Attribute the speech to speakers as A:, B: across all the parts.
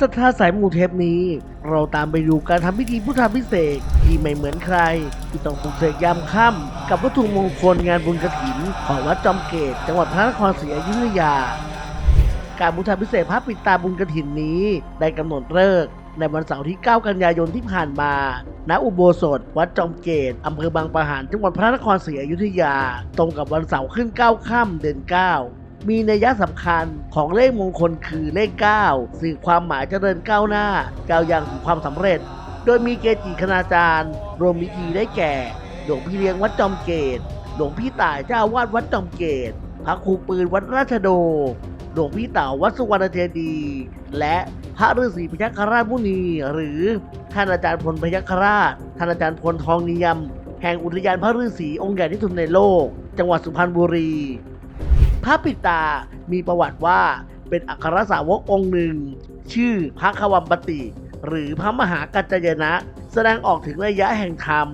A: ศรัทธาสายมูเทปนี้ เราตามไปดูการทำพิธีพุทธาพิเศษที่ไม่เหมือนใคร ที่ต้องปลุกเสกยามค่ำกับวัตถุมงคลงานบุญกระถิน ของวัดจอมเกต จังหวัดพระนครศรีอยุธยา การบูชาพิเศษพระปิดตาบุญกระถินนี้ ได้กำหนดฤกษ์ในวันเสาร์ที่ 9 กันยายนที่ผ่านมา ณ อุโบสถ วัดจอมเกต อำเภอบางปะหัน จังหวัดพระนครศรีอยุธยา ตรงกับวันเสาร์ขึ้น 9 ค่ำเดือน 9 มีนัยสำคัญของเลขมงคลคือเลข 9 สื่อความหมายเจริญก้าวหน้าก้าวย่างถึงความสำเร็จ โดยมีเกจิคณาจารย์ รวมพิธีได้แก่ หลวงพี่เลี้ยงวัดจอมเกต หลวงพี่ต่ายเจ้าวาดวัดจอมเกต พระครูปืนวัดราชโด หลวงพี่เต่าวัดสุวรรณเจดี และพระฤาษีพยัคฆราชมุนี หรือท่านอาจารย์พลพยัคฆราช ท่านอาจารย์พลทองนิยม แห่งอุทยานพระฤาษีองค์ใหญ่ที่สุดในโลก จังหวัดสุพรรณบุรี ระปิดตามีประวัติว่าเป็นอัครสาวกองค์หนึ่ง ชื่อพระควัมปติ หรือพระมหากัจจยนะ แสดงออกถึงระยะแห่งธรรม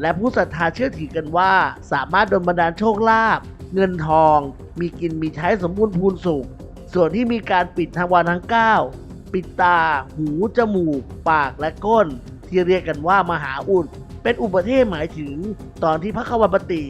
A: และผู้ศรัทธาเชื่อถือกันว่า สามารถดลบันดาลโชคลาภเงินทอง มีกินมีใช้สมบูรณ์พูนสุข ส่วนที่มีการปิดทางวันทั้ง 9 ปิดตา หู จมูก ปากและก้น ที่เรียกกันว่ามหาอุดเป็นอุปเทศหมายถึง ตอนที่พระควัมปติ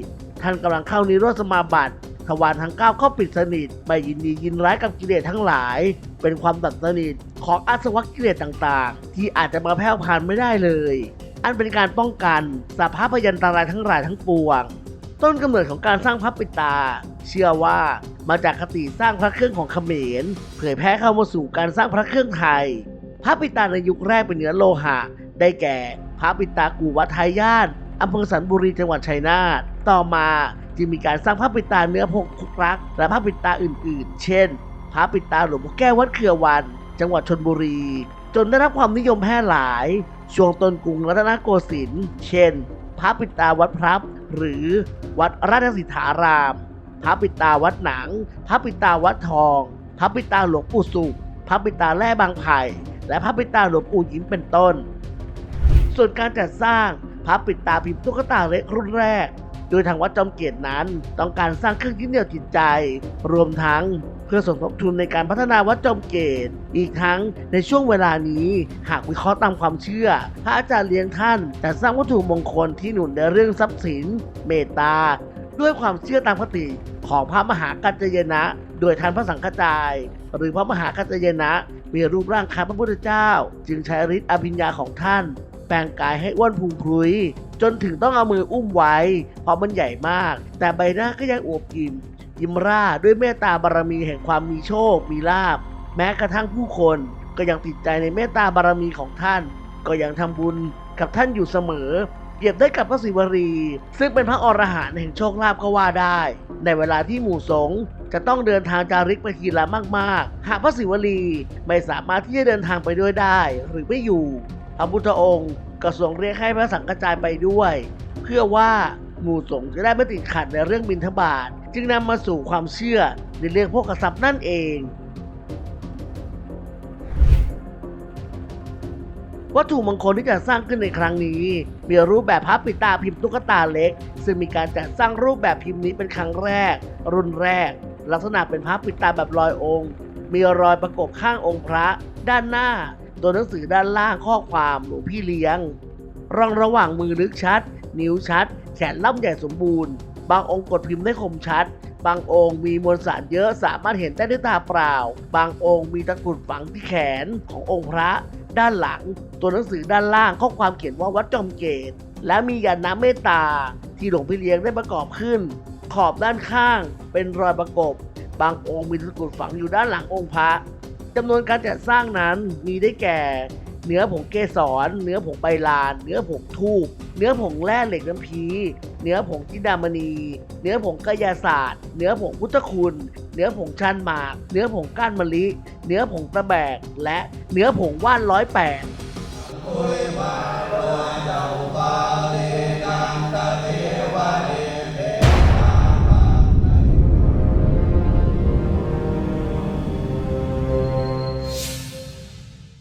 A: ท่านกำลังเข้านิโรธสมาบัติ ทวารทั้งเก้าก็ปิดสนิทไม่ยินดียินร้ายกับกิเลสทั้งหลาย เป็นความตัดสนิทของอาสวะกิเลสต่างๆ ที่อาจจะมาแพร่พันไม่ได้เลย อันเป็นการป้องกันสภาพพยันตรายทั้งหลายทั้งปวง ต้นกำเนิดของการสร้างพระปิตา เชื่อว่ามาจากคติสร้างพระเครื่องของเขมร เผยแพร่เข้ามาสู่การสร้างพระเครื่องไทย พระปิตาในยุคแรกเป็นเนื้อโลหะ ได้แก่ พระปิตากูวัดไทยย่าน อำเภอสันบุรีจังหวัดชัยนาทต่อมาจึงมีการสร้างพระปิตาเนื้อพกคุกรัก และพระปิตาอื่นๆ เช่น พระปิตาหลวงพ่อแก้ววัดเขือวัน จังหวัดชนบุรี จนได้รับความนิยมแพร่หลาย ช่วงต้นกรุงรัตนโกสินทร์เช่น พระปิตาวัดพรับ หรือวัดราชสิทธาราม พระปิตาวัดหนัง พระปิตาวัดทอง พระปิตาหลวงปู่สุขพระปิตาแร่บางไผ่และพระปิตาหลวงปู่ยิ้มเป็นต้น ส่วนการจัดสร้าง พระปิดตาพิมพ์ตุ๊กตาเล็กรุ่นแรก โดยทางวัดจอมเกียรตินั้น ต้องการสร้างเครื่องยึดเหนี่ยวจิตใจ รวมทั้งเพื่อสมทบทุนในการพัฒนาวัดจอมเกต อีกทั้งในช่วงเวลานี้ หากวิเคราะห์ตามความเชื่อ พระอาจารย์เลี้ยงท่านจะสร้างวัตถุมงคลที่หนุนในเรื่องทรัพย์สิน เมตตา ด้วยความเชื่อตามคติของพระมหากัจจยนะ โดยท่านพระสังฆจาย หรือพระมหากัจจยนะ มีรูปร่างคล้ายพระพุทธเจ้า จึงใช้ฤทธิ์อภิญญาของท่าน แปลงกายให้อ้วนพุงพลุย จนถึงต้องเอามืออุ้มไว้ เพราะมันใหญ่มาก แต่ใบหน้าก็ยังอวบอิ่มยิ้มร่าด้วยเมตตาบารมีแห่งความมีโชค มีลาบ แม้กระทั่งผู้คนก็ยังติดใจในเมตตาบารมีของท่าน ก็ยังทำบุญกับท่านอยู่เสมอเปรียบได้กับพระศิวลีซึ่งเป็นพระอรหันต์แห่งโชคลาภก็ว่าได้ ในเวลาที่หมู่สงฆ์จะต้องเดินทางจาริกไปทีละมาก ๆ หากพระศิวลีไม่สามารถที่จะเดินทางไปด้วยได้หรือไม่อยู่ พระพุทธองค์ก็ทรงเรียกให้พระสังฆจายไปด้วย เพื่อว่าหมู่สงฆ์จะได้ไม่ติดขัดในเรื่องบิณฑบาตจึงนำมาสู่ความเชื่อในเรื่องพวกกษัตริย์นั่นเอง วัตถุมงคลที่จะสร้างขึ้นในครั้งนี้ มีรูปแบบพระปิตาพิมพ์ตุ๊กตาเล็ก ซึ่งมีการจัดสร้างรูปแบบพิมพ์นี้เป็นครั้งแรก รุ่นแรก ลักษณะเป็นพระปิตาแบบลอยองค์ มีรอยประกบข้างองค์พระด้านหน้า ตัวหนังสือด้านล่างข้อความหลวงพี่เลี้ยง ร่องระหว่างมือลึกชัด นิ้วชัด แขนล่ำใหญ่สมบูรณ์ บางองค์กดพิมพ์ได้คมชัด บางองค์มีมวลสารเยอะสามารถเห็นได้ด้วยตาเปล่า บางองค์มีตะกรุดฝังที่แขนขององค์พระ ด้านหลัง ตัวหนังสือด้านล่างข้อความเขียนว่าวัดจอมเกต และมียานน้ำเมตตา ที่หลวงพี่เลี้ยงได้ประกอบขึ้น ขอบด้านข้างเป็นรอยประกบ บางองค์มีตะกรุดฝังอยู่ด้านหลังองค์พระ จำนวนการจัดสร้างนั้นมีได้แก่ เนื้อผงเกสร เนื้อผงใบลาน เนื้อผงทูบ เนื้อผงแร่เหล็กน้ำพี เนื้อผงจินดามณี เนื้อผงกายศาสตร์ เนื้อผงพุทธคุณ เนื้อผงชันหมาก เนื้อผงก้านมะลิ เนื้อผงตะแบก และเนื้อผงว่านร้อยแปด